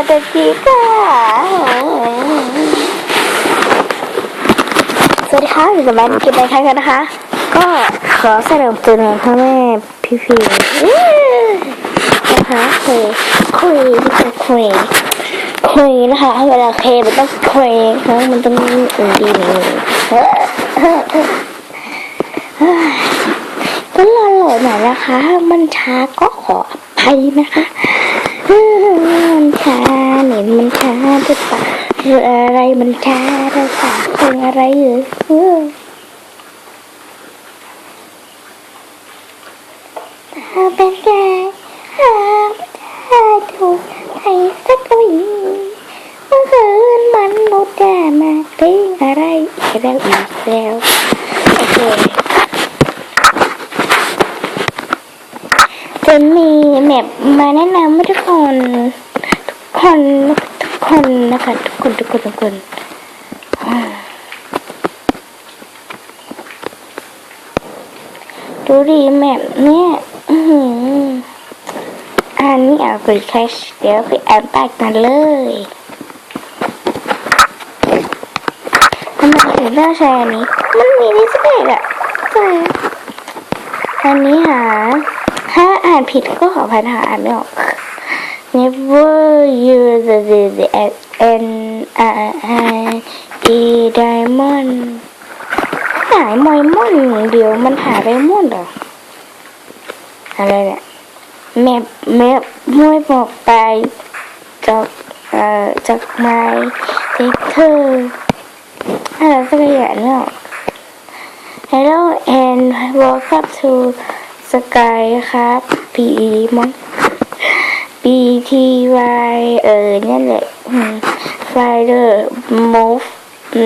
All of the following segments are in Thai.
วัสดีค่ะ สวัสดีค่ะอยู่กับแมนกินอะไรกันนะคะ ก็ขอเสนอตัวหนึ่งพ่อแม่พี่พีนะคะคุยคุยคุยคุยคุยนะคะเวลาเคมันต้องคุยนะมันต้องอุ่นดีหนึ่งก็รอโหลดหน่อยนะคะ มันช้าก็ขออภัยนะคะ มันช้าเนี่ยมันช้าหรือเปล่าหรืออะไรมันช้าหรือเปล่าคืออะไรเอ่ยถ้าเป็นแกหากถ้าถูกใครสักวีเมื่อคืนมันโนดามาเพลงอะไรอีกแล้วอีกแล้วโอเค จะมีแมาแนะนำให้ทุกคน ทุกคนทุกคนนะคะทุกคนทุกคนทุกคนดูดีแมปเนี่ยอันนี้เอาไปแคชเดี๋ยวไปแอ่านปากกันเลยทำไมถึงได้ใช้อันนี้ มันมีนิสเด็กอะใช่อันนี้หา ถ้าอ่านผิดก็ขออภัยนะคะอ่านไม่ออก Never use the the N R I E diamond หายมอยมอนเดี๋ยวมันหาไดมอนเหรออะไรเนี่ยแมปแมปมวยบอกไปจากเอ่อจากไม้เทเธอร์อะไรสักอย่างเนาะ Hello and welcome to Sky ครับ P E มั้ง B T Y เออนั่นแหละอืม Finder Move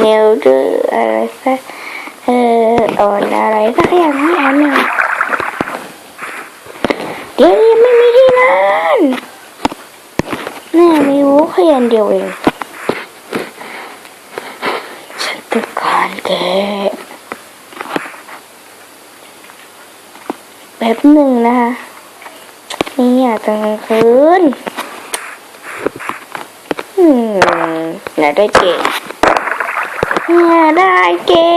Nelder อะไรสักเอออ่อนอะไรสักอย่างไม่อ่านไม่ออกเดี๋ยวยังไม่มีที่นั่นแน่มีวูแค่อันเดียวเอง ฉันต้องการแก แบบหนึ่งนะคะนี่อยากกลางคืนอืมอยากได้เก๋อยากได้เก๋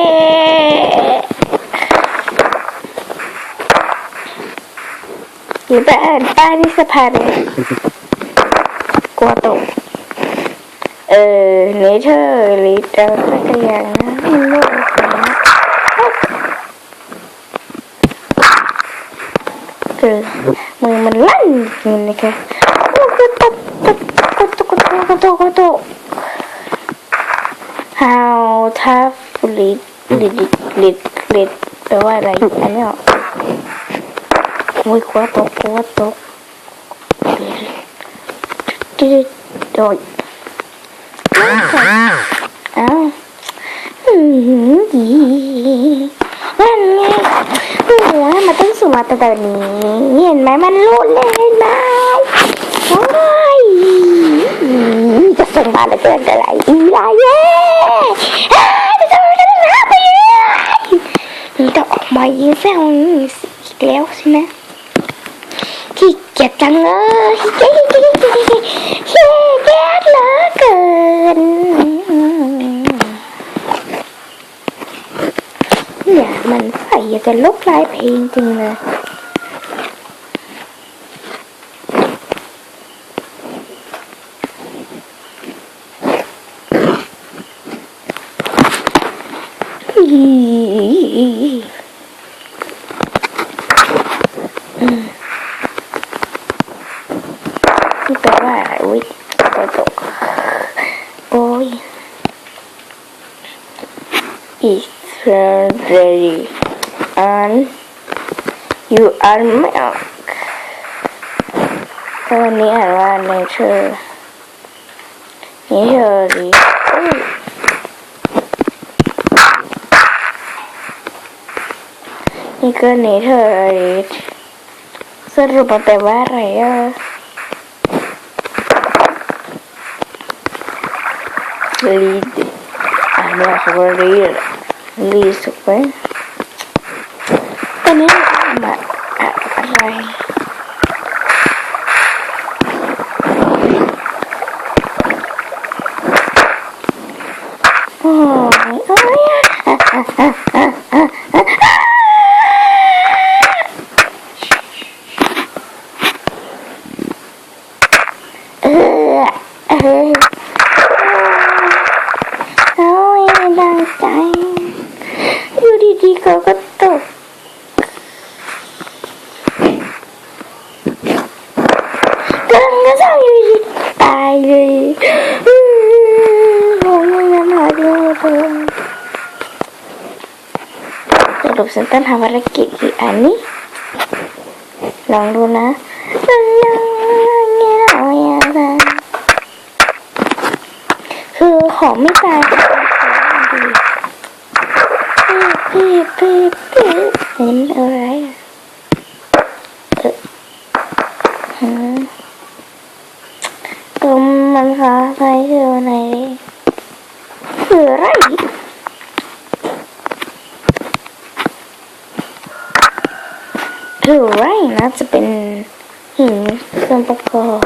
หรือไปอ่านป้ายที่สะพานเลยกลัวตก เออเนเธอร์ลิตอะไรสักอย่างนะไม่รู้ นะคือมือมันลั่นอย่างนี้นะคะโอ้ก็ตกตกตกตกตกตกตกตก how tough lit lit lit lit แปลว่าอะไรอันนี้ออกโอ้ยกลัวตกกลัวตกจืดโดยอ้าวอืมดีนั่นไง หัวมันต้องสูงมาแต่แบบนี้เห็นไหมมันรูดเลยเห็นไหมโอ้ยจะส่งมาแล้วเกินอะไรอีไรเย่จะส่งมาแล้วนะไปยนี่ต้ออกมายิงแซงอีกแล้วสินะขี้เกียจจังเลยเกียจขี้เกียจขี้เกียจขี้เกียจเหลือเกินเนี่ยมัน vậy tôi lúc lại phiền chừng là cái bài ui cái tục ôi it's very an you are milk ก็วันนี้อ่านว่า nature nature ดีนี่ก็ nature ดีสรุปมันแปลว่าอะไรอ่ะลีดอ่านว่าคำว่าลีดลีสุกไหม Oh, oh yeah. Oh, dying. You did go, บสันต้องทำภารกิจกี่อันนี้ ลองดูนะคือของไม่ตายพี่พี่พี่เห็นอะไรเออหืมก็มันฟ้าใสคืออะไรคืออะไร ดูไรน่าจะเป็นหินเครื่องประกอบ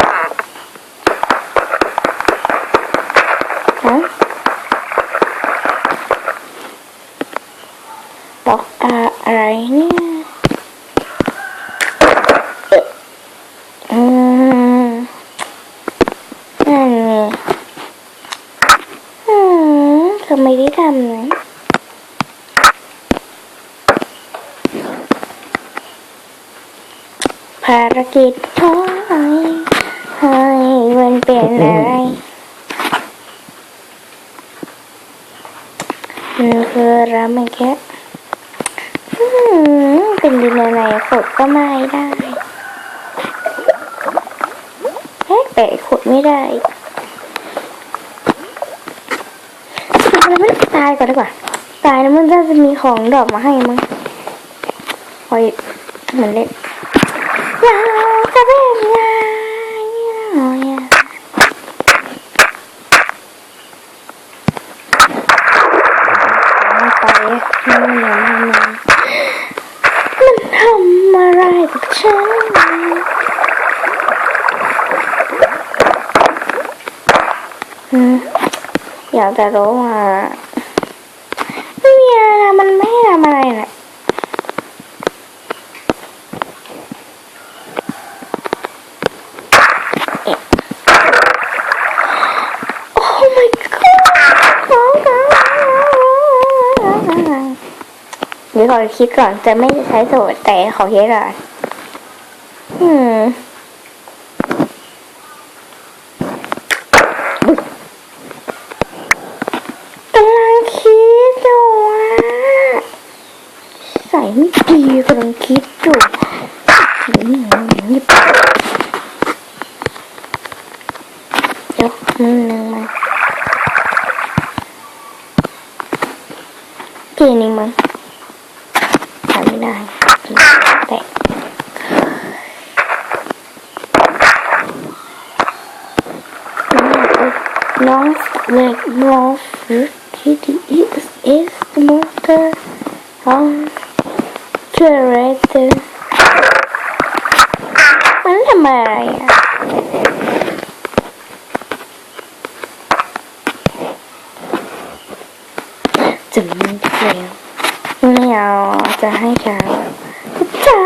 ฮะบอกอะไรเนี่ยเอ๊ะอืมนั่นไงอืมเขาไม่ได้ทำนะ ภารกิจท้อให้ให้มันเป็นอะไร มันคือราเมงแค่เป็นดินอะไรขุดก็ไม่ได้แค่แต่ขุดไม่ได้แล้วมันตายก่อนดีกว่า ตายแล้วมันจะมีของดอกมาให้มั้งคอยเหมือนเล่น เราจะเป็นไงอะไปมันทำมันทำอะไรกับฉันอืมอยากจะรู้ว่าไม่มีอะไรมันไม่ทำอะไรน่ะ โอ้ my god เดี๋ยวขอคิดก่อนจะไม่ใช้โจทย์แต่ขอคิดก่อนอืมกำลังคิดอยู่อะใส่ไม่ดีกำลังคิดอยู่อืมหยิบเดี๋ยวมือหนึ่งมาทีนี้มั้งทำไม่ได้แต่น้องเล็กน้องมอเตอร์ออน เจเนเรเตอร์มันทำอะไรอะ จะไม่เดียวไม่เอาจะให้เจ้าเจ้า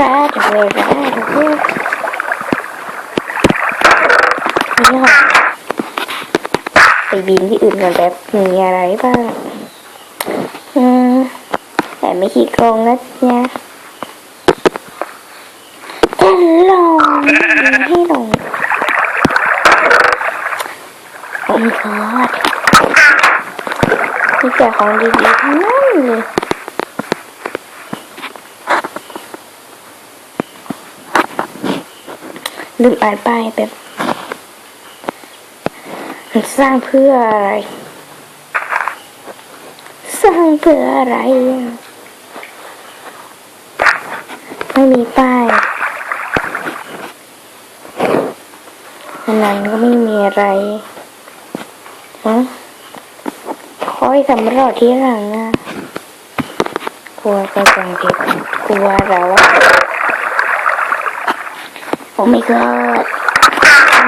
ทุกเวลาทุกเวลาทุกเวลานี่ค่ะไปบินที่อื่นกันแบบมีอะไรบ้าง อืม แต่ไม่ขี้โกงนะเนี่ยจะลองให้ลงโอ้ my god มีแต่ของดีๆทั้งนั้นเลย ลืมอ่านป้ายแบบมันสร้างเพื่ออะไร สร้างเพื่ออะไร ไม่มีป้ายอันนั้นก็ไม่มีอะไรฮะคอยสำรวจที่หลังนะกลัวกระจังเด็กกลัวเราอะ โอ้ my god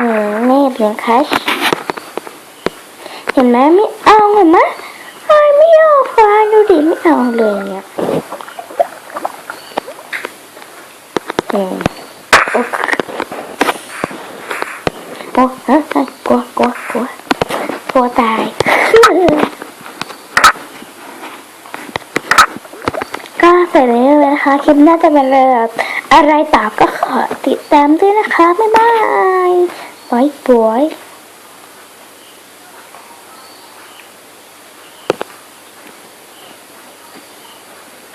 อืมแม่เป็นคัชเห็นไหมไม่เอาเห็นไหมไอ้ไม่โยกฟ้าดูดิไม่เอาเลยเนี่ยโอ้โอ้ฮ้ยเฮ้ยกลัวกลัวกลัวกลัวตายก็เสร็จแล้วนะคะคลิปน่าจะเป็นแบบ อะไรต่อก็ขอติดตามด้วยนะคะ บ๊ายบายบายบาย